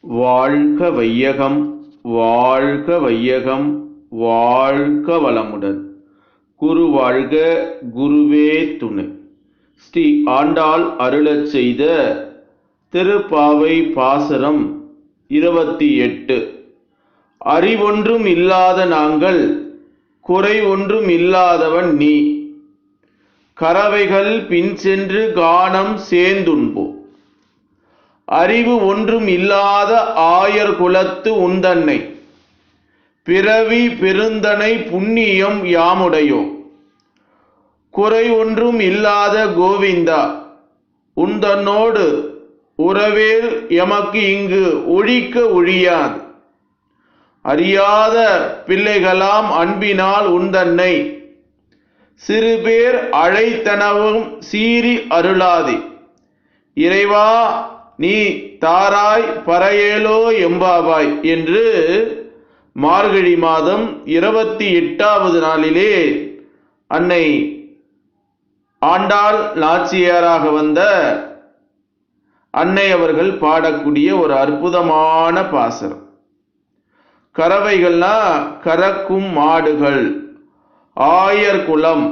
வாழ்க வையகம் வாழ்க வையகம் வாழ்க வளமுடன். குரு வாழ்க குருவே துணை. ஸ்ரீ ஆண்டாள் அருளச் செய்த திருப்பாவை பாசரம் இருபத்தி எட்டு. அறிவொன்றும் இல்லாத நாங்கள் குறை ஒன்றும் இல்லாதவன் நீ. கறவைகள் பின் சென்று கானம் சேர்ந்துண்போம். அறிவு ஒன்றும் இல்லாத ஆயர் குலத்து உந்தன்னை. பிறவி பெருந்தனை புண்ணியம் யாமுடையோ? குறை ஒன்றும் இல்லாத கோவிந்தா உந்தன்னோடு உறவேல் எமக்கு இங்கு ஒழிக்க ஒழியாது. அறியாத பிள்ளைகளாம் அன்பினால் உந்தன்னை. சிறுபேர் அழைத்தனவும் சீறி அருளாதே. இறைவா நீ தாராய் பறையேலோ எம்பாவாய் என்று மார்கழி மாதம் இருபத்தி எட்டாவது நாளிலே அன்னை ஆண்டாள் நாச்சியாராக வந்த அன்னை அவர்கள் பாடக்கூடிய ஒரு அற்புதமான பாசனம். கறவைகள்னா கறக்கும் மாடுகள் ஆயர் குலம்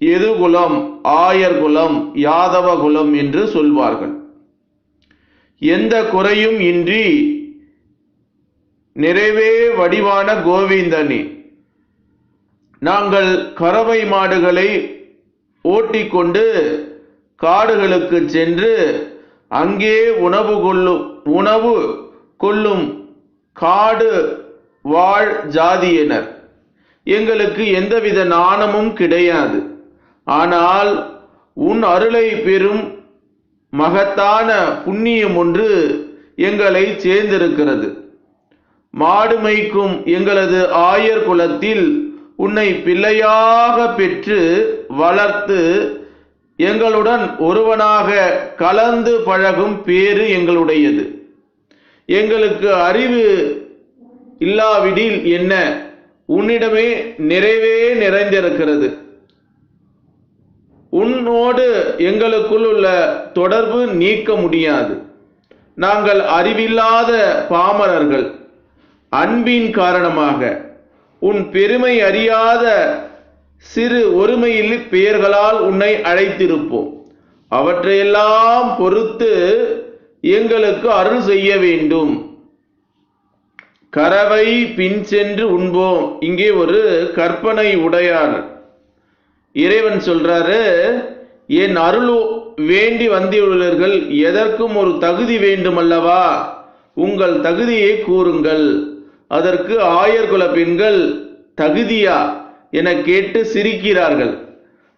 எது குலம் ஆயர் குலம் யாதவ குலம் என்று சொல்வார்கள். எந்த குறையும் இன்றி நிறைவே வடிவான கோவிந்தனே. நாங்கள் கறவை மாடுகளை ஓட்டிக்கொண்டு காடுகளுக்கு சென்று அங்கே உணவு கொள்ளும் உணவு கொள்ளும் காடு வாழ் ஜாதியினர். எங்களுக்கு எந்தவித நாணமும் கிடையாது. ஆனால் உன் அருளை பெறும் மகத்தான புண்ணியம் ஒன்று எங்களை சேர்ந்திருக்கிறது. மாடு எங்களது ஆயர் குலத்தில் உன்னை பிள்ளையாக பெற்று வளர்த்து எங்களுடன் ஒருவனாக கலந்து பழகும் பேறு எங்களுடையது. எங்களுக்கு அறிவு இல்லாவிடில் என்ன? உன்னிடமே நிறைவே நிறைந்திருக்கிறது. உன்னோடு எங்களுக்குள் உள்ள தொடர்பு நீக்க முடியாது. நாங்கள் அறிவில்லாத பாமரர்கள். அன்பின் காரணமாக உன் பெருமை அறியாத சிறு ஒருமையில் பெயர்களால் உன்னை அழைத்திருப்போம். அவற்றையெல்லாம் பொறுத்து எங்களுக்கு அருள் செய்ய வேண்டும். கறவை பின் சென்று உண்போம். இங்கே ஒரு கற்பனை உடையார். இறைவன் சொல்றாரு என் அருள் வேண்டி வந்துள்ளீர்கள் எதற்கும் ஒரு தகுதி வேண்டுமல்லவா? உங்கள் தகுதியை கூறுங்கள். அதற்கு ஆயர்குல பெண்கள் தகுதியா? என கேட்டு சிரிக்கிறார்கள்.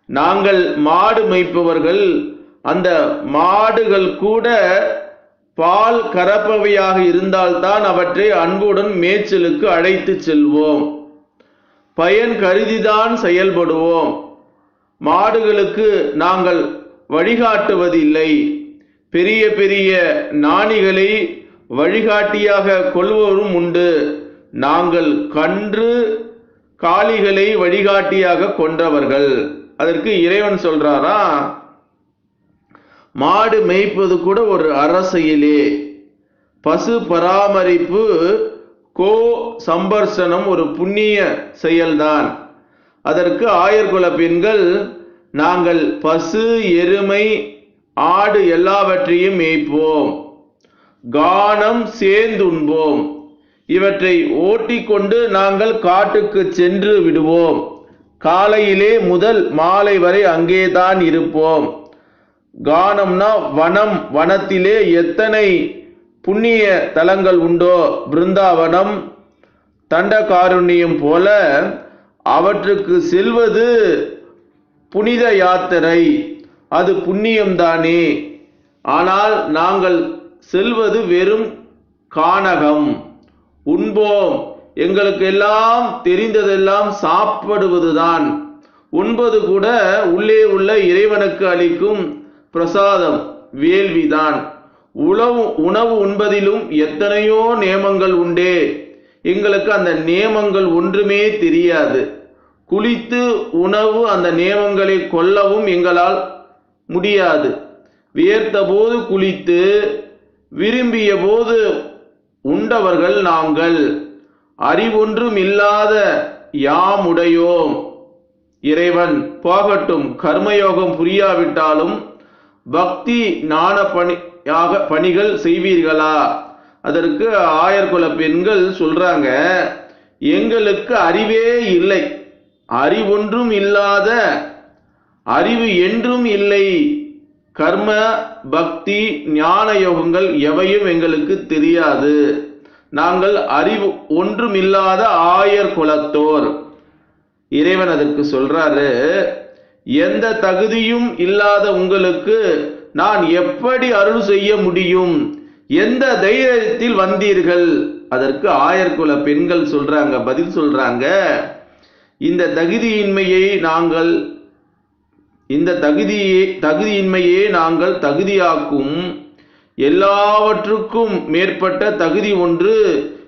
நாங்கள் மாடு மேய்ப்பவர்கள் அந்த மாடுகள் கூட பால் கறப்பவையாக இருந்தால்தான் அவற்றை அன்புடன் மேய்ச்சலுக்கு அழைத்து செல்வோம். பயன் கருதிதான் செயல்படுவோம். மாடுகளுக்கு நாங்கள் வழிகாட்டுவதில்லை. பெரிய பெரிய நாணிகளை வழிகாட்டியாக கொள்வோரும் உண்டு. நாங்கள் கன்று காளிகளை வழிகாட்டியாக கொன்றவர்கள். அதற்கு இறைவன் சொல்றாரா? மாடு மேய்ப்பது கூட ஒரு அரசியலே. பசு பராமரிப்பு கோ சம்பர்சனம் ஒரு புண்ணிய செயல்தான். அதற்கு ஆயர்குல பெண்கள் நாங்கள் பசு எருமை ஆடு எல்லாவற்றையும் மேய்ப்போம். கானம் சேர்ந்துண்போம். இவற்றை ஓட்டிக்கொண்டு நாங்கள் காட்டுக்கு சென்று விடுவோம். காலையிலே முதல் மாலை வரை அங்கேதான் இருப்போம். கானம்னா வனம் வனத்திலே எத்தனை புண்ணிய தலங்கள் உண்டோ? பிருந்தாவனம் தண்டகாருண்யம் போல அவற்றுக்கு செல்வது புனித யாத்திரை. அது புண்ணியம்தானே. ஆனால் நாங்கள் செல்வது வெறும் கானகம். உண்போம். எங்களுக்கு எல்லாம் தெரிந்ததெல்லாம் சாப்பிடுவதுதான். உண்பது கூட உள்ளே உள்ள இறைவனுக்கு அளிக்கும் பிரசாதம் வேள்விதான். உணவு உணவு உண்பதிலும் எத்தனையோ நியமங்கள் உண்டே. எங்களுக்கு அந்த நியமங்கள் ஒன்றுமே தெரியாது. குளித்து உணவு அந்த நியமங்களை கொல்லவும் எங்களால் முடியாது. வியர்த்தபோது குளித்து விரும்பிய போது உண்டவர்கள் நாங்கள். அறிவொன்றும் இல்லாத யாமுடையோம். இறைவன் போகட்டும் கர்மயோகம் புரியாவிட்டாலும் பக்தி ஞான பணியாக பணிகள் செய்வீர்களா? அதற்கு ஆயர்குல பெண்கள் சொல்றாங்க எங்களுக்கு அறிவே இல்லை. அறிவொன்றும் இல்லாத அறிவு என்றும் இல்லை. கர்ம பக்தி ஞான யோகங்கள் எவையும் எங்களுக்கு தெரியாது. நாங்கள் அறிவு ஒன்றுமில்லாத ஆயர் குலத்தோர். இறைவன் அதற்கு சொல்றாரு எந்த தகுதியும் இல்லாத உங்களுக்கு நான் எப்படி அருள் செய்ய முடியும்? எந்த தைரியத்தில் வந்தீர்கள்? அதற்கு ஆயர்குல பெண்கள் சொல்றாங்க பதில் சொல்றாங்க. இந்த தகுதியின்மையை நாங்கள் இந்த தகுதியே தகுதியின்மையே நாங்கள் தகுதியாக்கும் எல்லாவற்றுக்கும் மேற்பட்ட தகுதி ஒன்று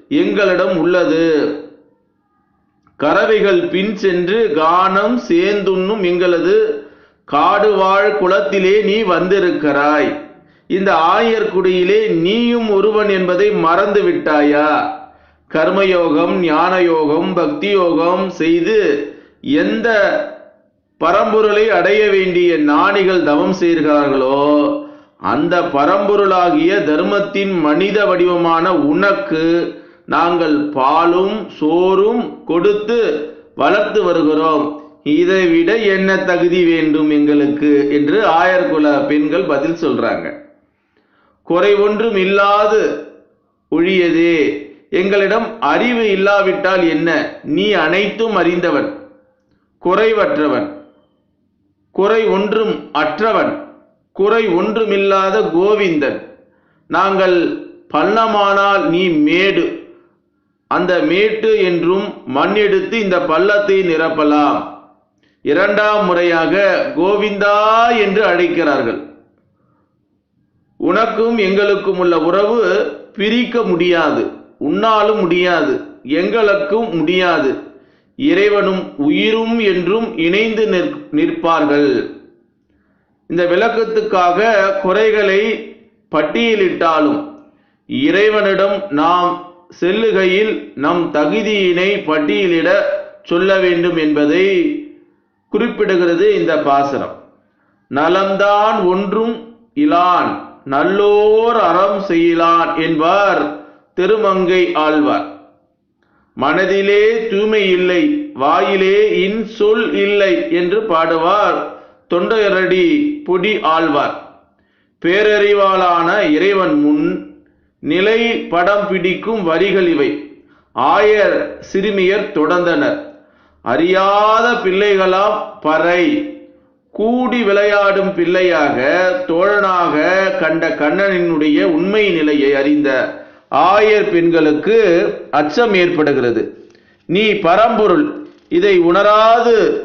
எங்களிடம் உள்ளது. கறவைகள் பின் சென்று கானம் சேர்ந்துண்ணும் எங்களது காடுவாழ் குளத்திலே குலத்திலே நீ வந்திருக்கிறாய். இந்த ஆயர்குடியிலே நீயும் ஒருவன் என்பதை மறந்து விட்டாயா? கர்மயோகம் ஞான யோகம் பக்தி யோகம் செய்து எந்த பரம்பொருளை அடைய வேண்டிய ஞானிகள் தவம் செய்கிறார்களோ அந்த பரம்பொருளாகிய தர்மத்தின் மனித வடிவமான உனக்கு நாங்கள் பாலும் சோறும் கொடுத்து வளர்த்து வருகிறோம். இதை விட என்ன தகுதி வேண்டும் எங்களுக்கு? என்று ஆயர்குல பெண்கள் பதில் சொல்றாங்க. குறை ஒன்றும் இல்லாது ஒழியதே எங்களிடம் அறிவு இல்லாவிட்டால் என்ன? நீ அனைத்தும் அறிந்தவன் குறைவற்றவன் குறை ஒன்றும் அற்றவன் குறை ஒன்றுமில்லாத கோவிந்தன். நாங்கள் பள்ளமானால் நீ மேடு அந்த மேட்டு என்றும் மண் எடுத்து இந்த பள்ளத்தை நிரப்பலாம். இரண்டாம் முறையாக கோவிந்தா என்று அழைக்கிறார்கள். உனக்கும் எங்களுக்கும் உள்ள உறவு பிரிக்க முடியாது. உன்னாலும் முடியாது. எங்களுக்கும் முடியாது. இறைவனும் உயிரும் என்றும் இணைந்து நிற்- நிற்பார்கள். இந்த விளக்கத்துக்காக குறைகளை பட்டியலிட்டாலும் இறைவனிடம் நாம் செல்லுகையில் நம் தகுதியினை பட்டியலிட சொல்ல வேண்டும் என்பதை குறிப்பிடுகிறது இந்த பாசனம். நலம்தான் ஒன்றும் இலான். நல்லோர் அறம் செய்யலான் என்பார் திருமங்கை ஆழ்வார். மனதிலே தூய்மை இல்லை வாயிலே இன்சொல் இல்லை என்று பாடுவார் தொண்டையரடி பொடி ஆழ்வார். பேரறிவாளான இறைவன் முன் நிலை படம் பிடிக்கும் வரிகள் இவை. ஆயர் சிறுமியர் தொடர்ந்தனர். அறியாத பிள்ளைகளாம் பறை. கூடி விளையாடும் பிள்ளையாக தோழனாக கண்ட கண்ணனினுடைய உண்மை நிலையை அறிந்த ஆயர் பெண்களுக்கு அச்சம் ஏற்படுகிறது. நீ பரம்பொருள் இதை உணராது.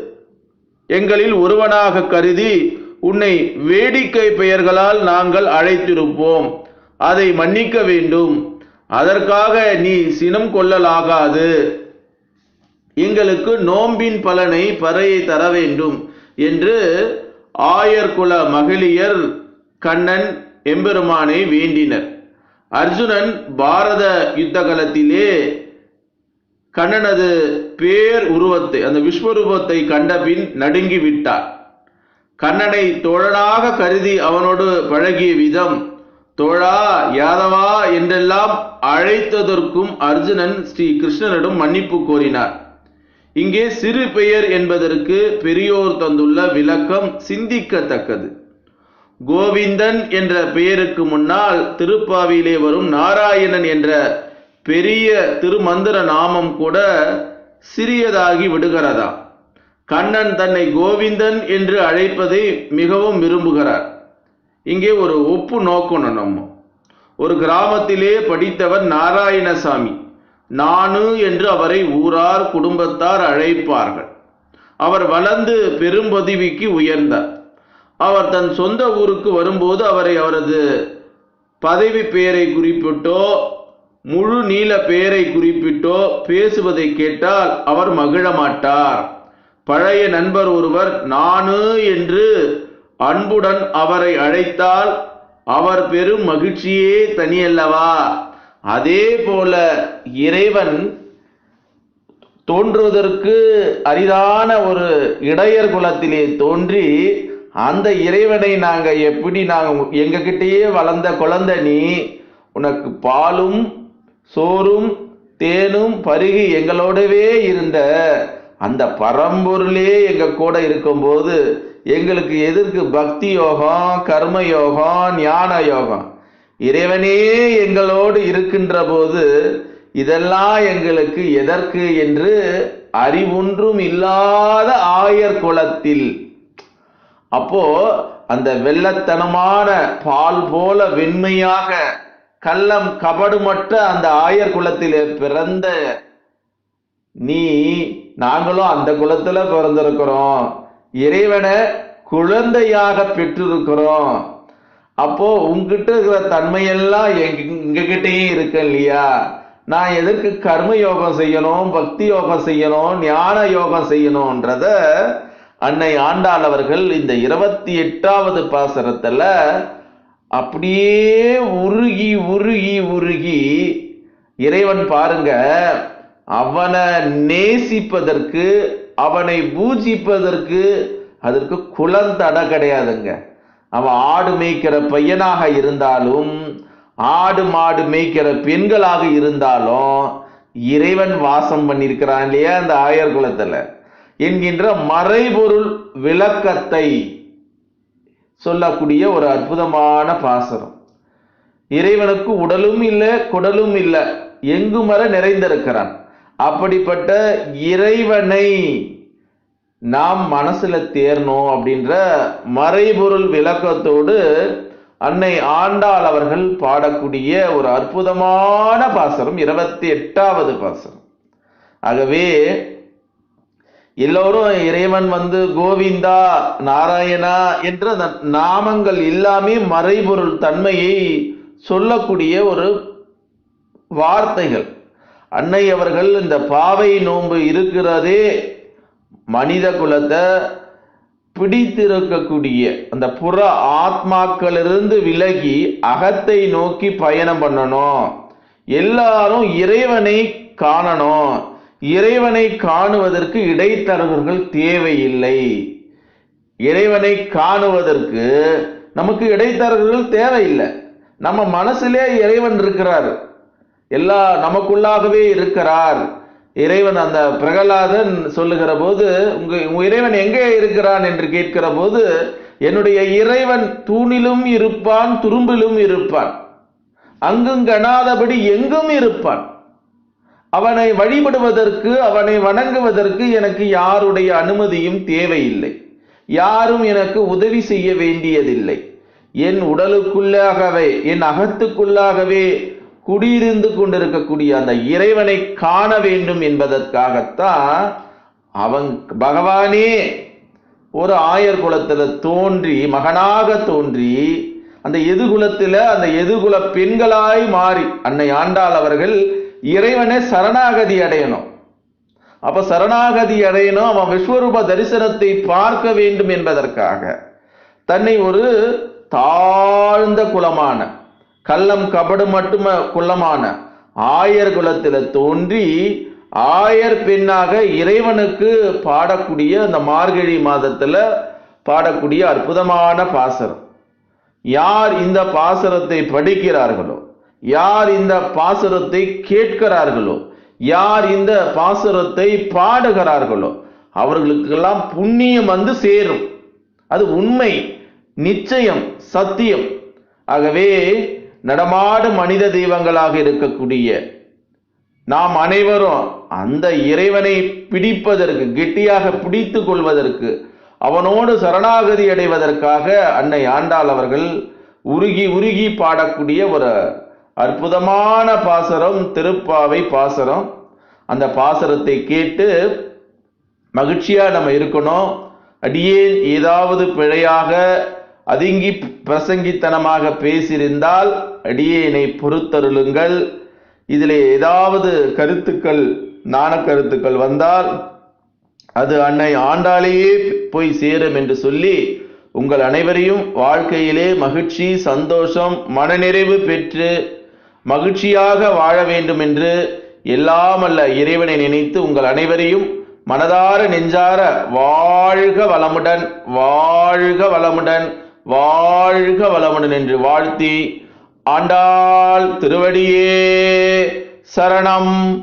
எங்களில் ஒருவனாக கருதி உன்னை வேடிக்கை பெயர்களால் நாங்கள் அழைத்திருப்போம். அதை மன்னிக்க வேண்டும். அதற்காக நீ சினம் கொள்ளலாகாது. எங்களுக்கு நோம்பின் பலனை பறையை தர வேண்டும். என்று ஆயர்குல மகளியர் கண்ணன் எம்பெருமானை வேண்டினர். அர்ஜுனன் பாரத யுத்த காலத்திலே கண்ணனது பேர் உருவத்தை அந்த விஸ்வரூபத்தை கண்டபின் நடுங்கி விட்டார். கண்ணனை தோழனாக கருதி அவனோடு பழகிய விதம் தோழா யாதவா என்றெல்லாம் அழைத்ததற்கும் அர்ஜுனன் ஸ்ரீ கிருஷ்ணனிடம் மன்னிப்பு கோரினார். இங்கே சிறு பெயர் என்பதற்கு பெரியோர் தந்துள்ள விளக்கம் சிந்திக்கத்தக்கது. கோவிந்தன் என்ற பெயருக்கு முன்னால் திருப்பாவியிலே வரும் நாராயணன் என்ற பெரிய திருமந்திர நாமம் கூட சிறியதாகி விடுகிறதா? கண்ணன் தன்னை கோவிந்தன் என்று அழைப்பதை மிகவும் விரும்புகிறார். இங்கே ஒரு ஒப்பு நோக்கணும் நம்ம. ஒரு கிராமத்திலே படித்தவர் நாராயணசாமி. நானு என்று அவரை ஊரார் குடும்பத்தார் அழைப்பார்கள். அவர் வளர்ந்து பெரும்பதவிக்கு உயர்ந்தார். அவர் தன் சொந்த ஊருக்கு வரும்போது அவரை அவரது பதவி பெயரை குறிப்பிட்டோ முழு நீள பெயரை குறிப்பிட்டோ பேசுவதை கேட்டால் அவர் மகிழ மாட்டார். பழைய நண்பர் ஒருவர் நானு என்று அன்புடன் அவரை அழைத்தால் அவர் பெரும் மகிழ்ச்சியே தனியல்லவா? அதே போல இறைவன் தோன்றுவதற்கு அரிதான ஒரு இடையர் குலத்திலே தோன்றி அந்த இறைவனை நாங்கள் எப்படி நாங்கள் எங்ககிட்டயே வளர்ந்த குழந்தை நீ உனக்கு பாலும் சோறும் தேனும் பருகி எங்களோடவே இருந்த அந்த பரம்பொருளே எங்க கூட இருக்கும்போது எங்களுக்கு எதற்கு பக்தி யோகம் கர்ம யோகம் ஞான யோகம்? இறைவனே எங்களோடு இருக்கின்ற போது இதெல்லாம் எங்களுக்கு எதற்கு என்று அறிவொன்றும் இல்லாத ஆயர் குலத்தில். அப்போ அந்த வெள்ளத்தனமான பால் போல வெண்மையாக கள்ளம் கபடுமற்ற அந்த ஆயர் குலத்திலே பிறந்த நீ நாங்களும் அந்த குலத்துல பிறந்திருக்கிறோம். இறைவனை குழந்தையாக பெற்றிருக்கிறோம். அப்போ உங்ககிட்ட இருக்கிற தன்மையெல்லாம் எங்க எங்ககிட்டயே இருக்கு இல்லையா? நான் எதற்கு கர்ம யோகம் செய்யணும் பக்தி யோகம் செய்யணும் ஞான யோகம் செய்யணும்ன்றத அன்னை ஆண்டாள் அவர்கள் இந்த இருபத்தி எட்டாவது பாசரத்துல அப்படியே உருகி உருகி உருகி இறைவன் பாருங்க அவனை நேசிப்பதற்கு அவனை பூஜிப்பதற்கு அதற்கு குளந்தடை கிடையாதுங்க. அவன் ஆடு மேய்க்கிற பையனாக இருந்தாலும் ஆடு மாடு மேய்க்கிற பெண்களாக இருந்தாலும் இறைவன் வாசம் பண்ணியிருக்கிறான் இல்லையா அந்த ஆயர் குலத்தில்? என்கின்ற மறைபொருள் விளக்கத்தை சொல்லக்கூடிய ஒரு அற்புதமான பாசனம். இறைவனுக்கு உடலும் இல்லை குடலும் இல்லை. எங்குமர நிறைந்திருக்கிறான். அப்படிப்பட்ட இறைவனை நாம் மனசுல தேரணும் அப்படின்ற மறைபொருள் விளக்கத்தோடு அன்னை ஆண்டாள் அவர்கள் பாடக்கூடிய ஒரு அற்புதமான பாசனம் இருபத்தி எட்டாவது பாசனம். ஆகவே எல்லோரும் இறைவன் வந்து கோவிந்தா நாராயணா என்ற அந்த நாமங்கள் எல்லாமே மறைபொருள் தன்மையை சொல்லக்கூடிய ஒரு வார்த்தைகள். அன்னை அவர்கள் இந்த பாவை நோன்பு இருக்கிறதே மனித குலத்தை பிடித்திருக்கக்கூடிய அந்த புற ஆத்மாக்களிலிருந்து விலகி அகத்தை நோக்கி பயணம் பண்ணணும். எல்லாரும் இறைவனை காணணும். இறைவனை காணுவதற்கு இடைத்தரகர்கள் தேவையில்லை. இறைவனை காணுவதற்கு நமக்கு இடைத்தரகர்கள் தேவையில்லை. நம்ம மனசுலே இறைவன் இருக்கிறார். எல்லா நமக்குள்ளாகவே இருக்கிறார். இறைவன் அந்த பிரகலாதன் சொல்லுகிற போது உங்க உங்க இறைவன் எங்கே இருக்கிறான் என்று கேட்கிற போது என்னுடைய இறைவன் தூணிலும் இருப்பான் துரும்பிலும் இருப்பான். அங்கும் கணாதபடி எங்கும் இருப்பான். அவனை வழிபடுவதற்கு அவனை வணங்குவதற்கு எனக்கு யாருடைய அனுமதியும் தேவையில்லை. யாரும் எனக்கு உதவி செய்ய வேண்டியதில்லை. என் உடலுக்குள்ளாகவே என் அகத்துக்குள்ளாகவே குடியிருந்து கொண்டிருக்கக்கூடிய அந்த இறைவனை காண வேண்டும் என்பதற்காகத்தான் அவன் பகவானே ஒரு ஆயர் குலத்தில் தோன்றி மகனாக தோன்றி அந்த எதுகுலத்தில் அந்த எதுகுல பெண்களாய் மாறி அன்னை ஆண்டாள் அவர்கள் இறைவனை சரணாகதி அடையணும். அப்ப சரணாகதி அடையணும் அவன் விஸ்வரூப தரிசனத்தை பார்க்க வேண்டும் என்பதற்காக. தன்னை ஒரு தாழ்ந்த குலமான கள்ளம் கபடு மட்டும குலமான ஆயர் குலத்தில் தோன்றி ஆயர் பெண்ணாக இறைவனுக்கு பாடக்கூடிய அந்த மார்கழி மாதத்தில் பாடக்கூடிய அற்புதமான பாசரம். யார் இந்த பாசரத்தை படிக்கிறார்களோ யார் இந்த பாசுரத்தை கேட்கிறார்களோ யார் இந்த பாசுரத்தை பாடுகிறார்களோ அவர்களுக்கெல்லாம் புண்ணியம் வந்து சேரும். அது உண்மை நிச்சயம் சத்தியம். ஆகவே நடமாடு மனித தெய்வங்களாக இருக்கக்கூடிய நாம் அனைவரும் அந்த இறைவனை பிடிப்பதற்கு கெட்டியாக பிடித்து கொள்வதற்கு அவனோடு சரணாகதி அடைவதற்காக அன்னை ஆண்டாள் அவர்கள் உருகி உருகி பாடக்கூடிய ஒரு அற்புதமான பாசரம் திருப்பாவை பாசரம். அந்த பாசரத்தை கேட்டு மகிழ்ச்சியாக நம்ம இருக்கணும். அடியேன் ஏதாவது பிழையாக அதுங்கி பிரசங்கித்தனமாக பேசியிருந்தால் அடியேனை பொறுத்தருளுங்கள். இதில் ஏதாவது கருத்துக்கள் நாண கருத்துக்கள் வந்தால் அது அன்னை ஆண்டாலேயே போய் சேரும் என்று சொல்லி உங்கள் அனைவரையும் வாழ்க்கையிலே மகிழ்ச்சி சந்தோஷம் மனநிறைவு பெற்று மகிழ்ச்சியாக வாழ வேண்டும் என்று எல்லாமல்ல இறைவனை நினைத்து உங்கள் அனைவரையும் மனதார நெஞ்சார வாழ்க வளமுடன் வாழ்க வளமுடன். வாழ்க வளமுடன் என்று வாழ்த்தி ஆண்டாள் திருவடியே சரணம்.